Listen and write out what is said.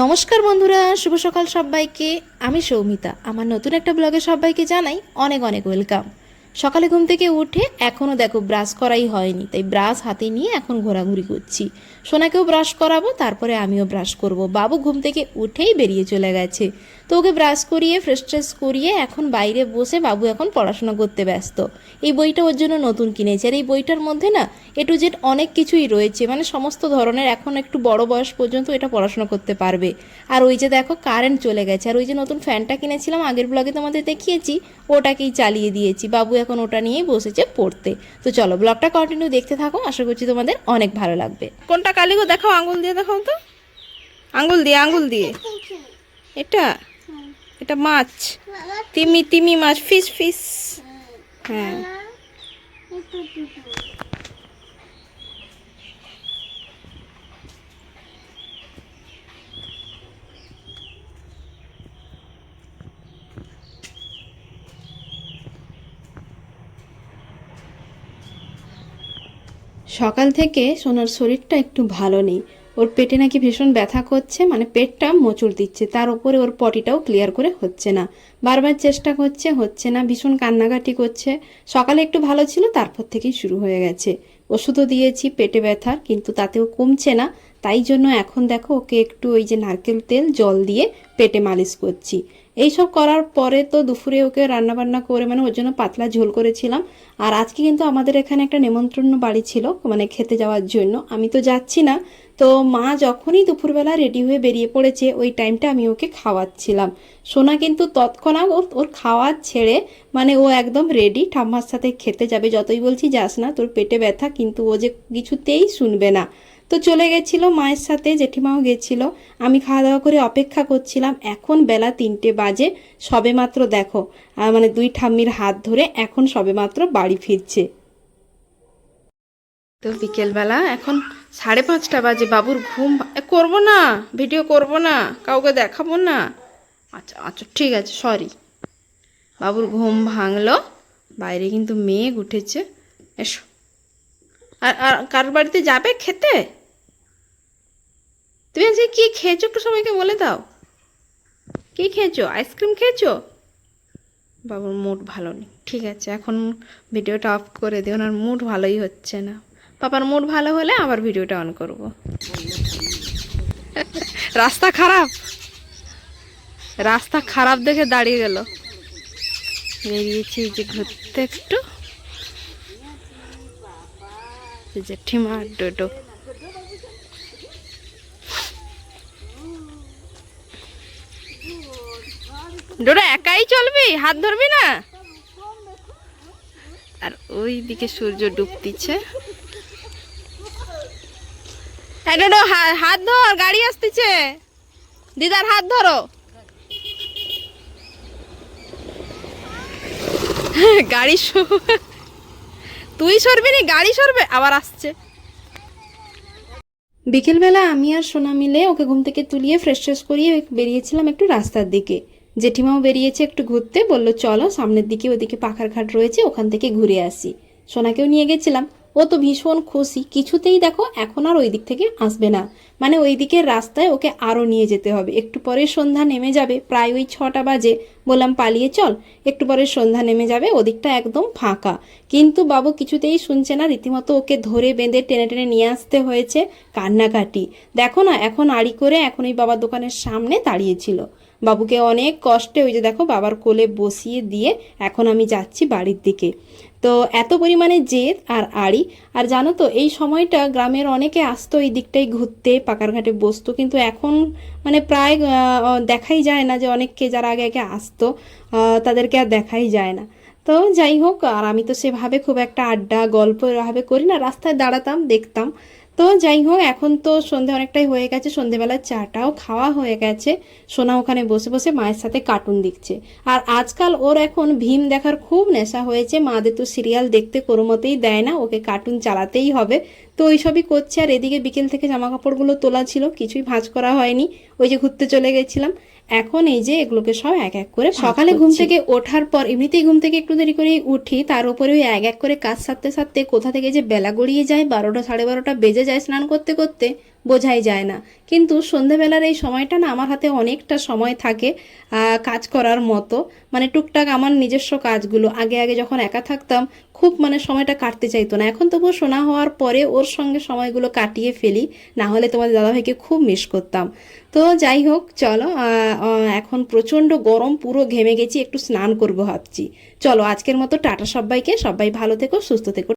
নমস্কার বন্ধুরা, শুভ সকাল সবাইকে। আমি সৌমিতা। আমার নতুন একটা ব্লগে সবাইকে জানাই অনেক অনেক ওয়েলকাম। সকালে ঘুম থেকে উঠে এখনও দেখো ব্রাশ করাই হয়নি, তাই ব্রাশ হাতে নিয়ে এখন ঘোরাঘুরি করছি। সোনাকেও ব্রাশ করাবো, তারপরে আমিও ব্রাশ করব। বাবু ঘুম থেকে উঠেই বেরিয়ে চলে গেছে। তো ওকে ব্রাশ করিয়ে ফ্রেশ ট্রেশ করিয়ে এখন বাইরে বসে বাবু এখন পড়াশোনা করতে ব্যস্ত। এই বইটা ওর জন্য নতুন কিনেছে। আর এই বইটার মধ্যে না এ টু জেড অনেক কিছুই রয়েছে। মানে সমস্ত ধরনের এখন একটু বড় বয়স পর্যন্ত এটা পড়াশোনা করতে পারবে। আর ওই যে দেখো কারেন্ট চলে গেছে। আর ওই যে নতুন ফ্যানটা কিনেছিলাম আগের ব্লগে তোমাদের দেখিয়েছি ওটাকেই চালিয়ে দিয়েছি। বাবু এখন ওটা নিয়েই বসেছে পড়তে। তো চলো ব্লগটা কন্টিনিউ দেখতে থাকো। আশা করছি তোমাদের অনেক ভালো লাগবে। কোনটা কালিগো? দেখাও আঙুল দিয়ে দেখাও তো। আঙুল দিয়ে আঙুল দিয়ে। এটা? এটা মাছ। তিমি তিমি মাছ ফিশ ফিশ হ্যাঁ। সকাল থেকে সোনার শরীরটা একটু ভালো নেই। ওর পেটে নাকি ভীষণ ব্যথা করছে মানে পেটটা মোচড় দিচ্ছে, তার উপরে ওর পটিটাও ক্লিয়ার করে হচ্ছে না। বারবার চেষ্টা করছে, হচ্ছে না, ভীষণ কান্নাকাটি করছে। সকালে একটু ভালো ছিল, তারপর থেকেই শুরু হয়ে গেছে। ওষুধও দিয়েছি, পেটে ব্যথার, কিন্তু তাতেও কমছে না। তাই জন্য এখন দেখো, ওকে একটু ওই যে নারকেল তেল, জল দিয়ে পেটে মালিশ করছি। এইসব করার পরে তো দুপুরে ওকে রান্নাবান্না করে মানে ওর জন্য পাতলা ঝোল করেছিলাম। আর আজকে কিন্তু আমাদের এখানে একটা নেমন্ত্রণ বাড়ি ছিল মানে খেতে যাওয়ার জন্য। আমি তো যাচ্ছি না তো মা যখনই দুপুরবেলা রেডি হয়ে বেরিয়ে পড়েছে, ওই টাইমটা আমি ওকে খাওয়াচ্ছিলাম। সোনা কিন্তু তৎক্ষণাৎ ওর ওর খাওয়া ছেড়ে মানে ও একদম রেডি ঠাম্মার সাথে খেতে যাবে। যতই বলছি যাস না, তোর পেটে ব্যথা, কিন্তু ও যে কিছুতেই শুনবে না। তো চলে গেছিল মায়ের সাথে, জেঠিমাও গেছিল। আমি খাওয়া দাওয়া করে অপেক্ষা করছিলাম। এখন বেলা তিনটে বাজে সবে মাত্র দেখো মানে দুই ঠাম্মির হাত ধরে এখন সবে মাত্র বাড়ি ফিরছে। তো বিকেলবেলা এখন সাড়ে পাঁচটা বাজে, বাবুর ঘুম করব না ভিডিও করব না, কাউকে দেখাবো না। আচ্ছা আচ্ছা ঠিক আছে সরি বাবুর ঘুম ভাঙলো, বাইরে কিন্তু মেঘ উঠেছে। এসো। আর আর কারোর বাড়িতে যাবে খেতে? তুমি আজকে কি খেয়েছো একটু সবাইকে বলে দাও। কি খেয়েছো? আইসক্রিম খেয়েছো? বাবুর মুড ভালো নেই। ঠিক আছে, এখন ভিডিওটা অফ করে দিও ওনার মুড ভালোই হচ্ছে না। পাপার মুড ভালো হলে আবার ভিডিওটা অন করব। রাস্তা খারাপ? রাস্তা খারাপ দেখে দাঁড়িয়ে গেল। বেরিয়েছি যে ঘুরতে একটু। জেঠিমা ডোডো। ডোডো, একাই চলবি? হাত ধরবি না? আর ওই দিকে সূর্য ডুবতিছে। হাত ধর, গাড়ি আসতেছে। দিদার হাত ধরো। গাড়ি তুই সরবি নি? গাড়ি সরবে? আবার আসছে। বিকেলবেলা আমি আর সোনা মিলে ওকে ঘুম থেকে তুলিয়ে ফ্রেশ ফ্রেশ করিয়ে বেরিয়েছিলাম একটু রাস্তার দিকে। জেঠিমাও বেরিয়েছে একটু ঘুরতে, বলল, চলো, সামনের দিকে ওদিকে পাখার ঘাট রয়েছে, ওখান থেকে ঘুরে আসি। সোনাকেও নিয়ে গেছিলাম। ও তো ভীষণ খুশি। কিছুতেই দেখো এখন আর ওই দিক থেকে আসবে না। মানে ওই দিকের রাস্তায় ওকে আরও নিয়ে যেতে হবে। একটু পরে সন্ধ্যা নেমে যাবে, প্রায় ওই ছটা বাজে। বললাম, পালিয়ে চল। একটু পরে সন্ধ্যা নেমে যাবে, ওদিকটা একদম ফাঁকা। কিন্তু বাবু কিছুতেই শুনছে না, রীতিমতো ওকে ধরে বেঁধে টেনে টেনে নিয়ে আসতে হয়েছে কান্নাকাটি। দেখো না, এখন আড়ি করে এখন এই বাবার দোকানের সামনে দাঁড়িয়েছিল বাবুকে অনেক কষ্টে ওই যে দেখো বাবার কোলে বসিয়ে দিয়ে এখন আমি যাচ্ছি বাড়ির দিকে। তো এত পরিমাণে জেদ আর আড়ি। আর জানো তো, এই সময়টা গ্রামের অনেকে আসতো এই দিকটাই ঘুরতে, পাকার ঘাটে বসতো, কিন্তু এখন মানে প্রায় দেখাই যায় না যে অনেককে যারা আগে আগে আসতো তাদেরকে আর দেখাই যায় না। তো যাই হোক, আর আমি তো সেভাবে খুব একটা আড্ডা, গল্প এভাবে করি না। রাস্তায় দাঁড়াতাম, দেখতাম। তো যাই হোক, এখন তো সন্ধে অনেকটাই হয়ে গেছে, সন্ধেবেলার চাটাও খাওয়া হয়ে গেছে। সোনা ওখানে বসে বসে মায়ের সাথে কার্টুন দেখছে। আর আজকাল ওর এখন ভীম দেখার খুব নেশা হয়েছে, মাদের তো সিরিয়াল দেখতে কোনো মতেই দেয় না, ওকে কার্টুন চালাতেই হবে। তো ওইসবই করছে, আর এদিকে বিকেল থেকে জামা কাপড়গুলো তোলা ছিল, কিছুই ভাঁজ করা হয়নি। ওই যে ঘুরতে চলে গেছিলাম। এখন এই যে এগুলোকে সব এক এক করে সকালে ঘুম থেকে ওঠার পর এমনিতেই ঘুম থেকে একটু দেরি করে উঠি তার উপরে ওই এক এক করে কাজ সারতে সারতে কোথা থেকে যে বেলা গড়িয়ে যায় বারোটা সাড়ে বারোটা বেজে যায় স্নান করতে করতে বোঝাই যায় না। কিন্তু সন্ধেবেলার এই সময়টা না আমার হাতে অনেকটা সময় থাকে কাজ করার মতো। মানে টুকটাক আমার নিজস্ব কাজগুলো। আগে আগে যখন একা থাকতাম, খুব মানে সময়টা কাটতে চাইতো না। এখন তবুও শোনা হওয়ার পরে ওর সঙ্গে সময়গুলো কাটিয়ে ফেলি, না হলে তোমাদের দাদাভাইকে খুব মিস করতাম। তো যাই হোক, চলো এখন প্রচণ্ড গরম, পুরো ঘেমে গেছি, একটু স্নান করব ভাবছি। চলো, আজকের মতো টাটা সবাইকে। সবাই ভালো থেকো, সুস্থ থেকো।